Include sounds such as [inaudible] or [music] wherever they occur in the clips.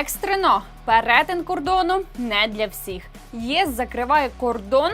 Екстрено перетин кордону не для всіх. ЄС закриває кордон.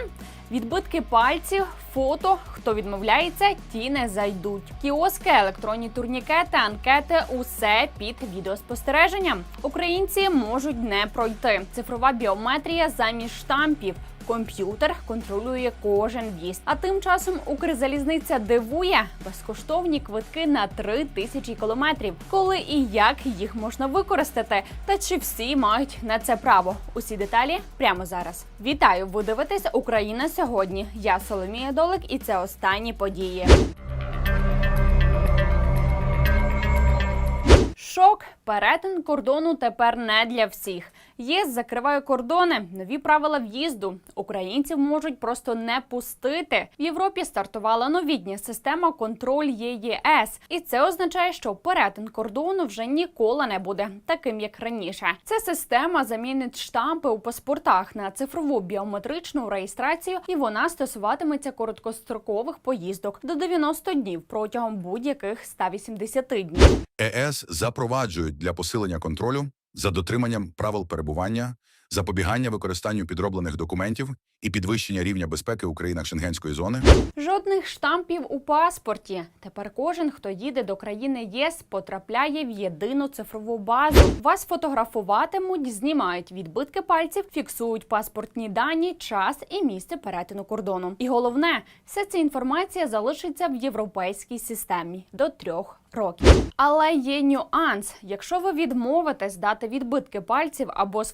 Відбитки пальців, фото. Хто відмовляється, ті не зайдуть. Кіоски, електронні турнікети, анкети усе під відеоспостереженням. Українці можуть не пройти. Цифрова біометрія замість штампів. Комп'ютер контролює кожен в'їзд. А тим часом Укрзалізниця дивує безкоштовні квитки на три тисячі кілометрів. Коли і як їх можна використати, та чи всі мають на це право? Усі деталі прямо зараз. Вітаю! Ви дивитесь Україна сьогодні. Я Соломія Долик, і це останні події. Шок, перетин кордону тепер не для всіх. ЄС закриває кордони, нові правила в'їзду. Українців можуть просто не пустити. В Європі стартувала новітня система контроль ЄЄС, і це означає, що перетин кордону вже ніколи не буде таким, як раніше. Ця система замінить штампи у паспортах на цифрову біометричну реєстрацію, і вона стосуватиметься короткострокових поїздок до 90 днів протягом будь-яких 180 днів. ЕС запроваджують для посилення контролю за дотриманням правил перебування, запобігання використанню підроблених документів і підвищення рівня безпеки у країнах Шенгенської зони. Жодних штампів у паспорті. Тепер кожен, хто їде до країни ЄС, потрапляє в єдину цифрову базу. Вас фотографуватимуть, знімають відбитки пальців, фіксують паспортні дані, час і місце перетину кордону. І головне, вся ця інформація залишиться в європейській системі до трьох років. Але є нюанс: якщо ви відмовитесь дати відбитки пальців або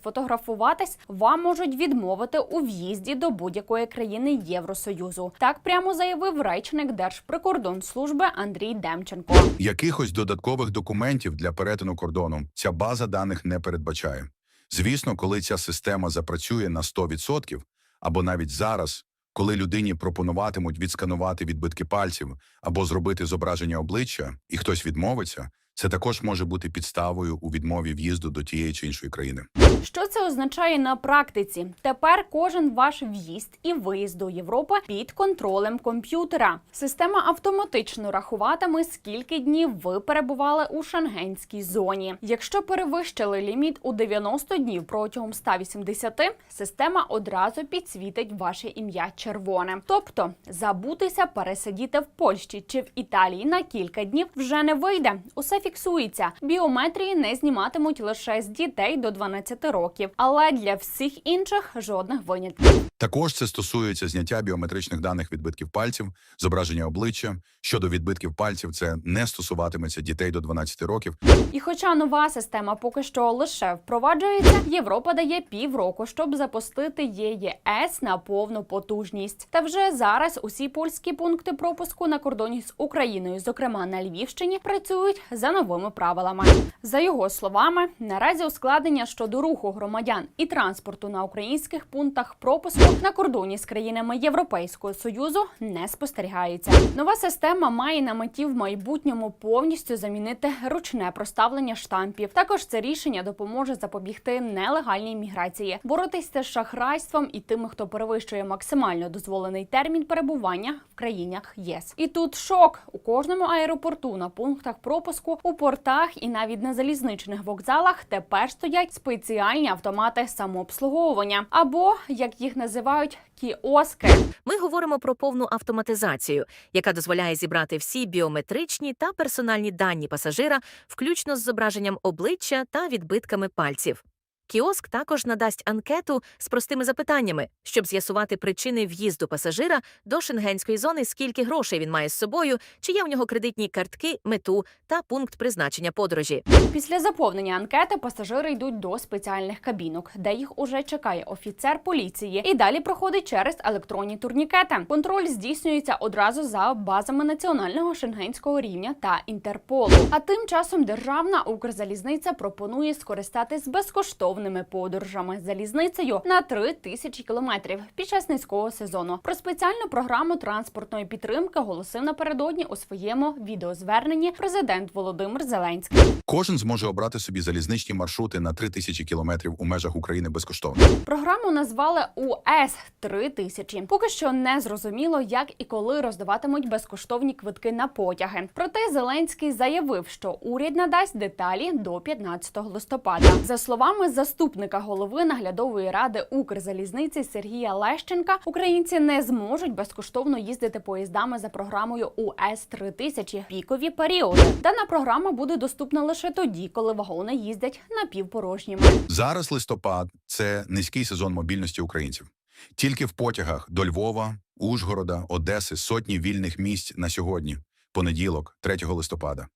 сфотографуватись, вам можуть відмовити у в'їзді до будь-якої країни Євросоюзу. Так прямо заявив речник Держприкордонслужби Андрій Демченко. Якихось додаткових документів для перетину кордону ця база даних не передбачає. Звісно, коли ця система запрацює на 100%, або навіть зараз, коли людині пропонуватимуть відсканувати відбитки пальців або зробити зображення обличчя, і хтось відмовиться, це також може бути підставою у відмові в'їзду до тієї чи іншої країни. Що це означає на практиці? Тепер кожен ваш в'їзд і виїзд до Європи під контролем комп'ютера. Система автоматично рахуватиме, скільки днів ви перебували у шенгенській зоні. Якщо перевищили ліміт у 90 днів протягом 180, система одразу підсвітить ваше ім'я червоним. Тобто забутися пересидіти в Польщі чи в Італії на кілька днів вже не вийде. Усе фіксується. Біометрії не зніматимуть лише з дітей до 12 років, але для всіх інших жодних винятків. Також це стосується зняття біометричних даних відбитків пальців, зображення обличчя. Щодо відбитків пальців, це не стосуватиметься дітей до 12 років. І хоча нова система поки що лише впроваджується, Європа дає півроку, щоб запустити ЄЄС на повну потужність. Та вже зараз усі польські пункти пропуску на кордоні з Україною, зокрема на Львівщині, працюють за новими правилами. За його словами, наразі ускладнення щодо руху громадян і транспорту на українських пунктах пропуску на кордоні з країнами Європейського союзу не спостерігається. Нова система має на меті в майбутньому повністю замінити ручне проставлення штампів. Також це рішення допоможе запобігти нелегальній міграції, боротися з шахрайством і тими, хто перевищує максимально дозволений термін перебування в країнах єС. І тут шок у кожному аеропорту на пунктах пропуску у портах і навіть на залізничних вокзалах тепер стоять спеціальні автомати самообслуговування, або як їх називають кіоски. Ми говоримо про повну автоматизацію, яка дозволяє зібрати всі біометричні та персональні дані пасажира, включно з зображенням обличчя та відбитками пальців. Кіоск також надасть анкету з простими запитаннями, щоб з'ясувати причини в'їзду пасажира до шенгенської зони, скільки грошей він має з собою, чи є у нього кредитні картки, мету та пункт призначення подорожі. Після заповнення анкети пасажири йдуть до спеціальних кабінок, де їх уже чекає офіцер поліції, і далі проходить через електронні турнікети. Контроль здійснюється одразу за базами національного шенгенського рівня та Інтерполу. А тим часом державна Укрзалізниця пропонує скористатись безкоштовним безкоштовними подорожами залізницею на 3 тисячі кілометрів під час низького сезону. Про спеціальну програму транспортної підтримки оголосив напередодні у своєму відеозверненні президент Володимир Зеленський. Кожен зможе обрати собі залізничні маршрути на 3 тисячі кілометрів у межах України безкоштовно. Програму назвали УС 3000 Поки що не зрозуміло, як і коли роздаватимуть безкоштовні квитки на потяги. Проте Зеленський заявив, що уряд надасть деталі до 15 листопада. За словами заступника голови наглядової ради Укрзалізниці Сергія Лещенка, українці не зможуть безкоштовно їздити поїздами за програмою УС 3000 в пікові періоди. Дана програма буде доступна лише тоді, коли вагони їздять напівпорожніми. Зараз листопад це низький сезон мобільності українців. Тільки в потягах до Львова, Ужгорода, Одеси сотні вільних місць на сьогодні, понеділок, 3 листопада.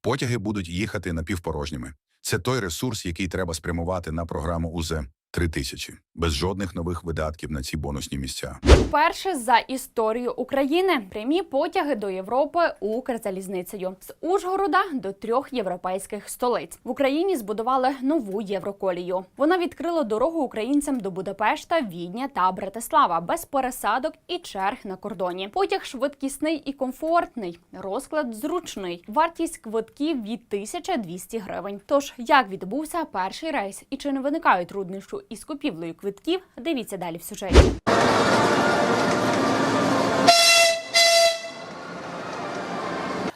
Потяги будуть їхати напівпорожніми. Це той ресурс, який треба спрямувати на програму УЗ 3000, без жодних нових видатків на ці бонусні місця. Вперше за історію України прямі потяги до Європи Укрзалізницею з Ужгорода до трьох європейських столиць в Україні збудували нову євроколію. Вона відкрила дорогу українцям до Будапешта, Відня та Братислава без пересадок і черг на кордоні. Потяг швидкісний і комфортний, розклад зручний. Вартість квитків від 1200 гривень. Тож як відбувся перший рейс і чи не виникають труднощі із купівлею квитків? Дивіться далі в сюжеті.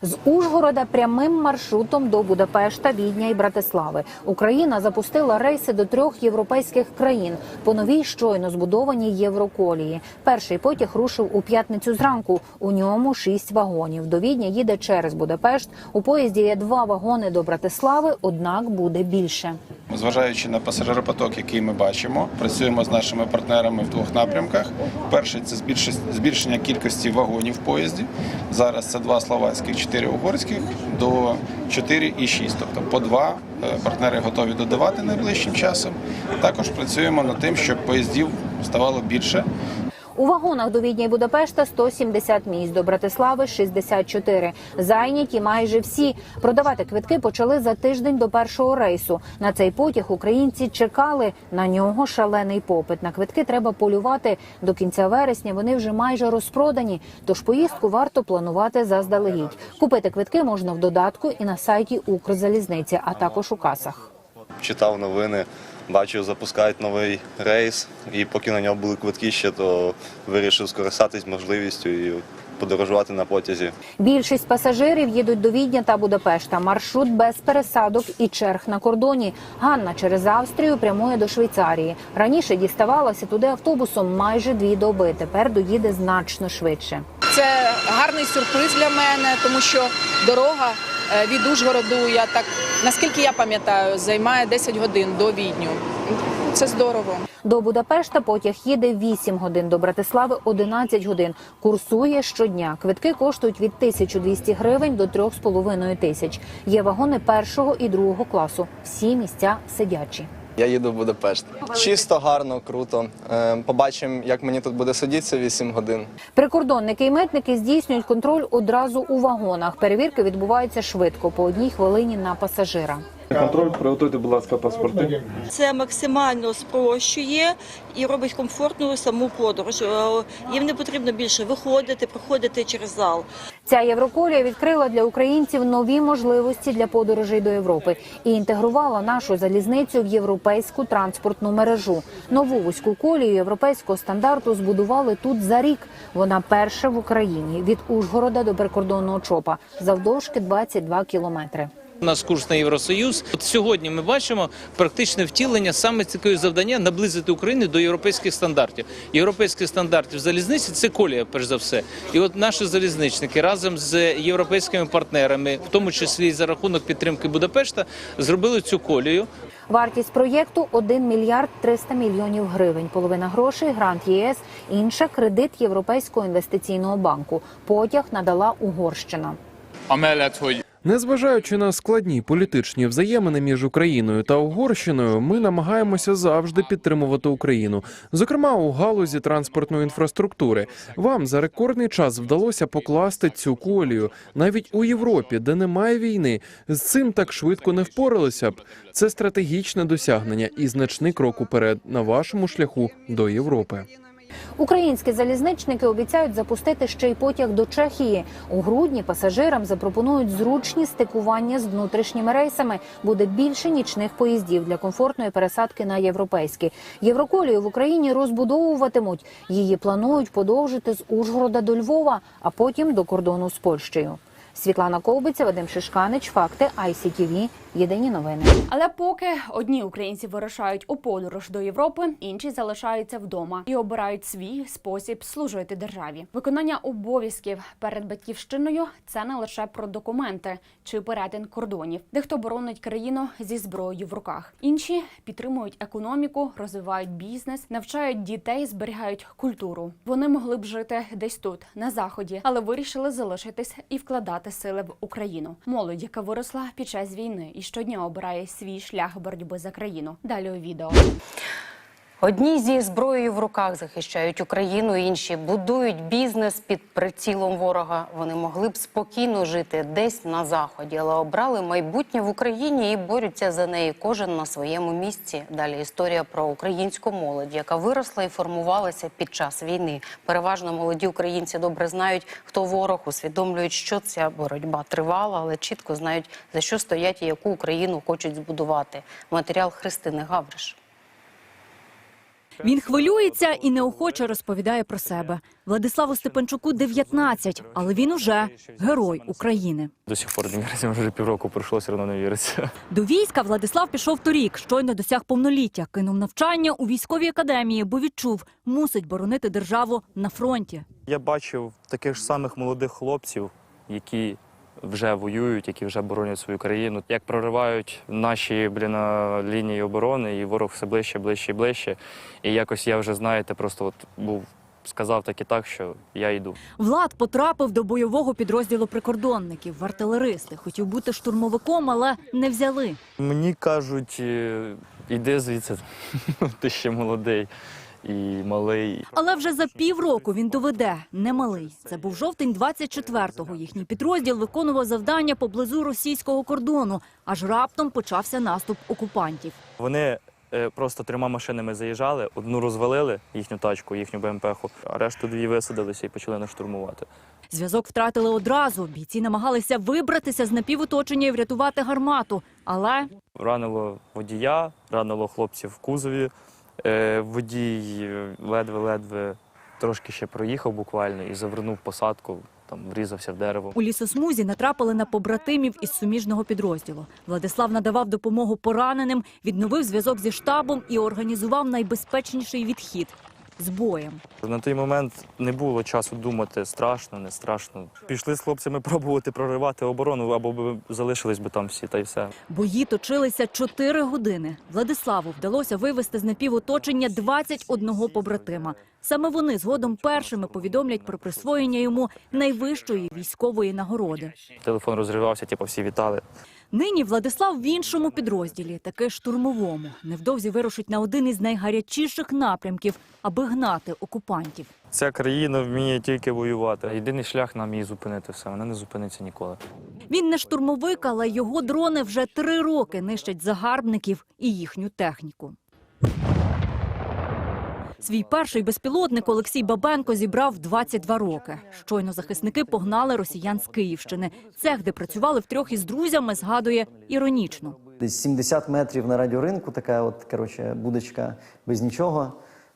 З Ужгорода прямим маршрутом до Будапешта, Відня і Братислави Україна запустила рейси до трьох європейських країн по новій щойно збудованій євроколії. Перший потяг рушив у п'ятницю зранку. У ньому шість вагонів. До Відня їде через Будапешт. У поїзді є два вагони до Братислави, однак буде більше. Зважаючи на пасажиропоток, який ми бачимо, працюємо з нашими партнерами в двох напрямках. Перший це збільшення кількості вагонів в поїзді. Зараз це два словацьких, чотири угорських до 4 і 6. Тобто по два е, партнери готові додавати найближчим часом. Також працюємо над тим, щоб поїздів ставало більше. У вагонах до Відня і Будапешта 170 місць, до Братислави 64. Зайняті майже всі. Продавати квитки почали за тиждень до першого рейсу. На цей потяг українці чекали. На нього шалений попит. На квитки треба полювати до кінця вересня. Вони вже майже розпродані. Тож поїздку варто планувати заздалегідь. Купити квитки можна в додатку і на сайті Укрзалізниці, а також у касах. читав новини, бачив, запускають новий рейс, і поки на нього були квитки ще, то вирішив скористатись можливістю і подорожувати на потязі. Більшість пасажирів їдуть до Відня та Будапешта. Маршрут без пересадок і черг на кордоні. Ганна через Австрію прямує до Швейцарії. Раніше діставалася туди автобусом майже дві доби. Тепер доїде значно швидше. Це гарний сюрприз для мене, тому що дорога від Ужгороду, я так наскільки я пам'ятаю, займає 10 годин до Відню. Це здорово. До Будапешта потяг їде 8 годин, до Братислави 11 годин. Курсує щодня. Квитки коштують від 1200 гривень до 3,5 тисяч. Є вагони першого і другого класу. Всі місця сидячі. Я їду в Будапешт. Чисто, гарно, круто. Е, Побачимо, як мені тут буде сидітися 8 годин. Прикордонники і митники здійснюють контроль одразу у вагонах. Перевірки відбуваються швидко по одній хвилині на пасажира. Контроль, приготуйте, будь ласка, паспорти. Це максимально спрощує і робить комфортною саму подорож. Е, Їм не потрібно більше виходити, проходити через зал. Ця євроколія відкрила для українців нові можливості для подорожей до Європи і інтегрувала нашу залізницю в європейську транспортну мережу. Нову вузьку колію європейського стандарту збудували тут за рік. Вона перша в Україні від Ужгорода до прикордонного чопа завдовжки 22 кілометри. У нас курс на Євросоюз. От сьогодні ми бачимо практичне втілення саме такої завдання наблизити Україну до європейських стандартів. Європейських стандартів залізниці це колія, перш за все. І от наші залізничники разом з європейськими партнерами, в тому числі і за рахунок підтримки Будапешта, зробили цю колію. Вартість проєкту 1 мільярд 300 мільйонів гривень. Половина грошей грант ЄС, інша кредит Європейського інвестиційного банку. Потяг надала Угорщина. Незважаючи на складні політичні взаємини між Україною та Угорщиною, ми намагаємося завжди підтримувати Україну, зокрема у галузі транспортної інфраструктури. Вам за рекордний час вдалося покласти цю колію. Навіть у Європі, де немає війни, з цим так швидко не впоралися б. Це стратегічне досягнення і значний крок уперед на вашому шляху до Європи. Українські залізничники обіцяють запустити ще й потяг до Чехії. У грудні пасажирам запропонують зручні стикування з внутрішніми рейсами. Буде більше нічних поїздів для комфортної пересадки на європейські. Євроколію в Україні розбудовуватимуть. Її планують подовжити з Ужгорода до Львова, а потім до кордону з Польщею. Світлана Ковбиця, Вадим Шишканич, факти ICTV. Єдині новини. Але поки одні українці вирушають у подорож до Європи, інші залишаються вдома і обирають свій спосіб служити державі. Виконання обов'язків перед батьківщиною це не лише про документи чи перетин кордонів. Дехто боронить країну зі зброєю в руках. Інші підтримують економіку, розвивають бізнес, навчають дітей, зберігають культуру. Вони могли б жити десь тут, на заході, але вирішили залишитись і вкладати сили в Україну. Молодь, яка виросла під час війни і щодня обирає свій шлях боротьби за країну. Далі у відео. Одні зі зброєю в руках захищають Україну, інші будують бізнес під прицілом ворога. Вони могли б спокійно жити десь на заході, але обрали майбутнє в Україні і борються за неї. Кожен на своєму місці. Далі історія про українську молодь, яка виросла і формувалася під час війни. Переважно молоді українці добре знають, хто ворог, усвідомлюють, що ця боротьба тривала, але чітко знають за що стоять і яку Україну хочуть збудувати. Матеріал Христини Гавриш. Він хвилюється і неохоче розповідає про себе. Владиславу Степанчуку 19, але він уже герой України. До сих пор не віриться, вже півроку пройшло, все одно не віриться. До війська Владислав пішов торік, щойно досяг повноліття, кинув навчання у військовій академії, бо відчув, мусить боронити державу на фронті. Я бачив таких ж самих молодих хлопців, які вже воюють, які вже боронять свою країну. Як проривають наші блін, лінії оборони, і ворог все ближче, ближче і ближче. І якось я вже, знаєте, просто от був сказав так і так, що я йду. Влад потрапив до бойового підрозділу прикордонників в артилеристи. Хотів бути штурмовиком, але не взяли. Мені кажуть, е, іди звідси, [laughs] ти ще молодий і малий. Але вже за півроку він доведе немалий. Це був жовтень 24-го. Їхній підрозділ виконував завдання поблизу російського кордону. Аж раптом почався наступ окупантів. Вони е, просто трьома машинами заїжджали, одну розвалили їхню тачку, їхню БМПху, а решту дві висадилися і почали нас штурмувати. Зв'язок втратили одразу. Бійці намагалися вибратися з напівоточення і врятувати гармату. Але Ранило водія, ранило хлопців в кузові. Е, Водій е, ледве-ледве трошки ще проїхав буквально і завернув посадку, там врізався в дерево. у лісосмузі натрапили на побратимів із суміжного підрозділу. Владислав надавав допомогу пораненим, відновив зв'язок зі штабом і організував найбезпечніший відхід з боєм. На той момент не було часу думати, страшно, не страшно. Пішли з хлопцями пробувати проривати оборону, або б залишились би там всі, та й все. Бої точилися чотири години. Владиславу вдалося вивести з напівоточення 21 побратима. Саме вони згодом першими повідомлять про присвоєння йому найвищої військової нагороди. Телефон розривався, типу всі вітали. Нині Владислав в іншому підрозділі, таки штурмовому. Невдовзі вирушить на один із найгарячіших напрямків, аби гнати окупантів. Ця країна вміє тільки воювати. Єдиний шлях нам її зупинити все. Вона не зупиниться ніколи. Він не штурмовик, але його дрони вже три роки нищать загарбників і їхню техніку. Свій перший безпілотник Олексій Бабенко зібрав 22 роки. Щойно захисники погнали росіян з Київщини. Цех, де працювали втрьох із друзями, згадує іронічно. Десь 70 метрів на радіоринку, така от коротше, будочка без нічого,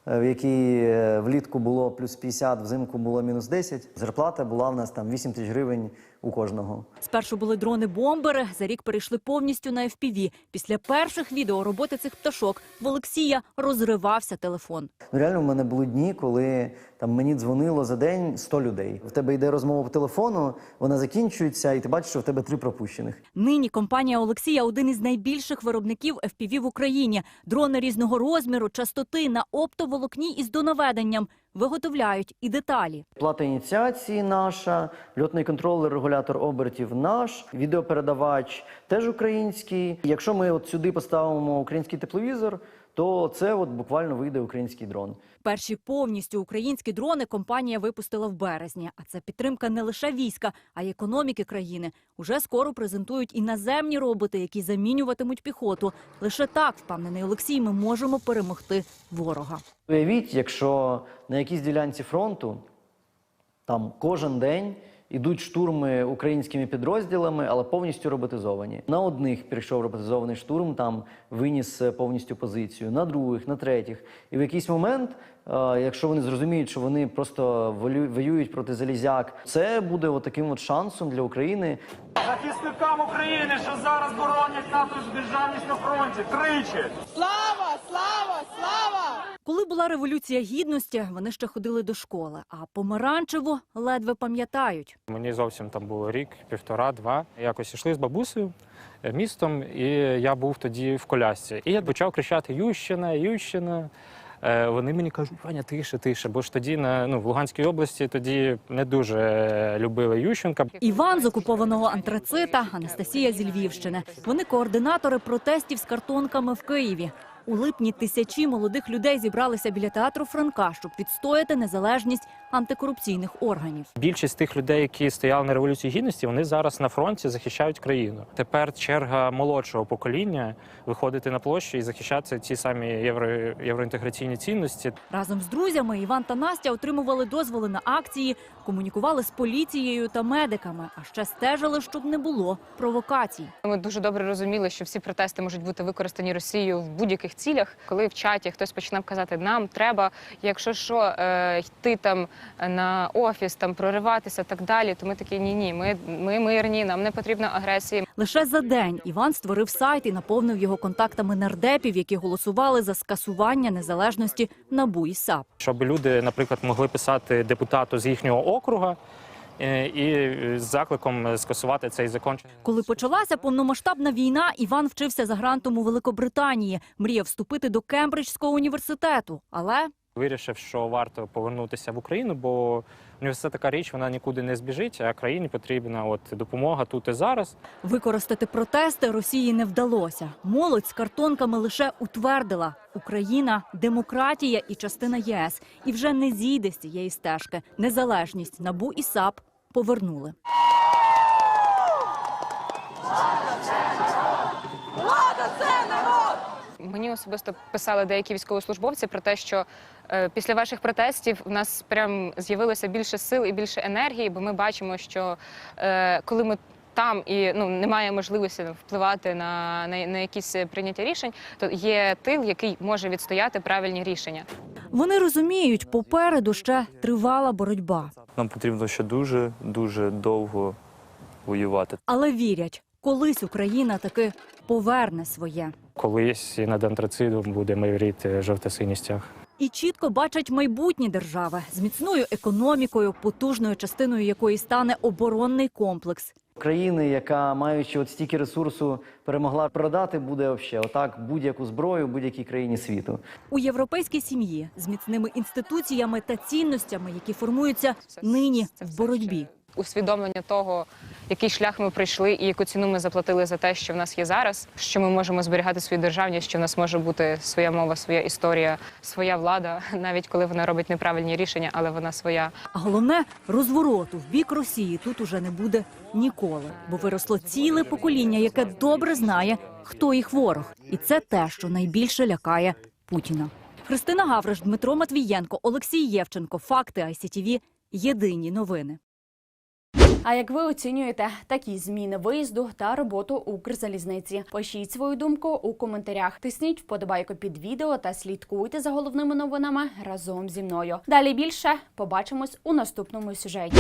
е, в якій е, влітку було плюс 50, взимку було мінус 10. Зарплата була в нас там 8 тисяч гривень у кожного. Спершу були дрони-бомбери, за рік перейшли повністю на FPV. Після перших відео роботи цих пташок в Олексія розривався телефон. Ну реально в мене були дні, коли там мені дзвонило за день 100 людей. В тебе йде розмова по телефону, вона закінчується, і ти бачиш, що в тебе три пропущених. Нині компанія Олексія один із найбільших виробників FPV в Україні. Дрони різного розміру, частоти на оптоволокні із донаведенням. виготовляють і деталі. Плата ініціації наша, льотний контролер, регулятор обертів наш, відеопередавач теж український. Якщо ми от сюди поставимо український тепловізор, то це от буквально вийде український дрон. Перші повністю українські дрони компанія випустила в березні. А це підтримка не лише війська, а й економіки країни. Уже скоро презентують і наземні роботи, які замінюватимуть піхоту. Лише так, впевнений Олексій, ми можемо перемогти ворога. Уявіть, якщо на якійсь ділянці фронту там кожен день ідуть штурми українськими підрозділами, але повністю роботизовані. На одних прийшов роботизований штурм, там виніс повністю позицію, на других, на третіх. І в якийсь момент, якщо вони зрозуміють, що вони просто воюють проти залізяк, це буде от таким от шансом для України Захисникам України, що зараз боронять нашу державність на фронті. Тричі! Слава, слава, слава! Коли була революція гідності, вони ще ходили до школи, а помаранчеву ледве пам'ятають. Мені зовсім там було рік, півтора, два. Якось йшли з бабусею е, містом, і я був тоді в колясці. І я почав кричати Ющина, Ющина. Е, Вони мені кажуть, Ваня, тише, тише, бо ж тоді на ну в Луганській області тоді не дуже любили Ющенка. Іван з окупованого антрацита, Анастасія зі Львівщини. Вони координатори протестів з картонками в Києві. У липні тисячі молодих людей зібралися біля театру Франка, щоб відстояти незалежність антикорупційних органів. Більшість тих людей, які стояли на революції гідності, вони зараз на фронті захищають країну. Тепер черга молодшого покоління виходити на площу і захищати ці самі євро, євроінтеграційні цінності. Разом з друзями Іван та Настя отримували дозволи на акції, комунікували з поліцією та медиками, а ще стежили, щоб не було провокацій. Ми дуже добре розуміли, що всі протести можуть бути використані Росією в будь-яких цілях. Коли в чаті хтось починав казати, нам треба, якщо що, е, йти там на офіс, там прориватися, так далі. То ми такі ні, ні, ми, ми мирні, нам не потрібна агресія. Лише за день Іван створив сайт і наповнив його контактами нардепів, які голосували за скасування незалежності НАБУ і САП. Щоб люди, наприклад, могли писати депутату з їхнього округа е, і з закликом скасувати цей закон. Коли почалася повномасштабна війна, Іван вчився за грантом у Великобританії, мріяв вступити до Кембриджського університету, але Вирішив, що варто повернутися в Україну, бо університет така річ, вона нікуди не збіжить, а країні потрібна от допомога тут і зараз. використати протести Росії не вдалося. Молодь з картонками лише утвердила Україна демократія і частина ЄС, і вже не зійде з цієї стежки. Незалежність НАБУ і САП повернули. Влада це народ! Мені особисто писали деякі військовослужбовці про те, що е, після ваших протестів у нас прям з'явилося більше сил і більше енергії, бо ми бачимо, що е, коли ми там і ну немає можливості впливати на, на, на якісь прийняття рішень, то є тил, який може відстояти правильні рішення. Вони розуміють, попереду ще тривала боротьба, Нам потрібно ще дуже дуже довго воювати. але вірять, колись Україна таки поверне своє. Колись і над антрацидом буде майоріти жовто-синій стяг. І чітко бачать майбутні держави з міцною економікою, потужною частиною якої стане оборонний комплекс. країни, яка маючи от стільки ресурсу перемогла продати, буде взагалі отак будь-яку зброю будь-якій країні світу. У європейській сім'ї з міцними інституціями та цінностями, які формуються нині в боротьбі. Усвідомлення того, який шлях ми пройшли і яку ціну ми заплатили за те, що в нас є зараз, що ми можемо зберігати свою державність, що в нас може бути своя мова, своя історія, своя влада, [laughs] навіть коли вона робить неправильні рішення, але вона своя. А головне розвороту в бік Росії тут уже не буде ніколи, бо виросло ціле покоління, яке добре знає, хто їх ворог, і це те, що найбільше лякає Путіна. Христина Гавриш, Дмитро Матвієнко, Олексій Євченко. Факти ICTV. Єдині новини. А як ви оцінюєте такі зміни виїзду та роботу Укрзалізниці? Пишіть свою думку у коментарях. Тисніть вподобайку під відео та слідкуйте за головними новинами разом зі мною. Далі більше побачимось у наступному сюжеті.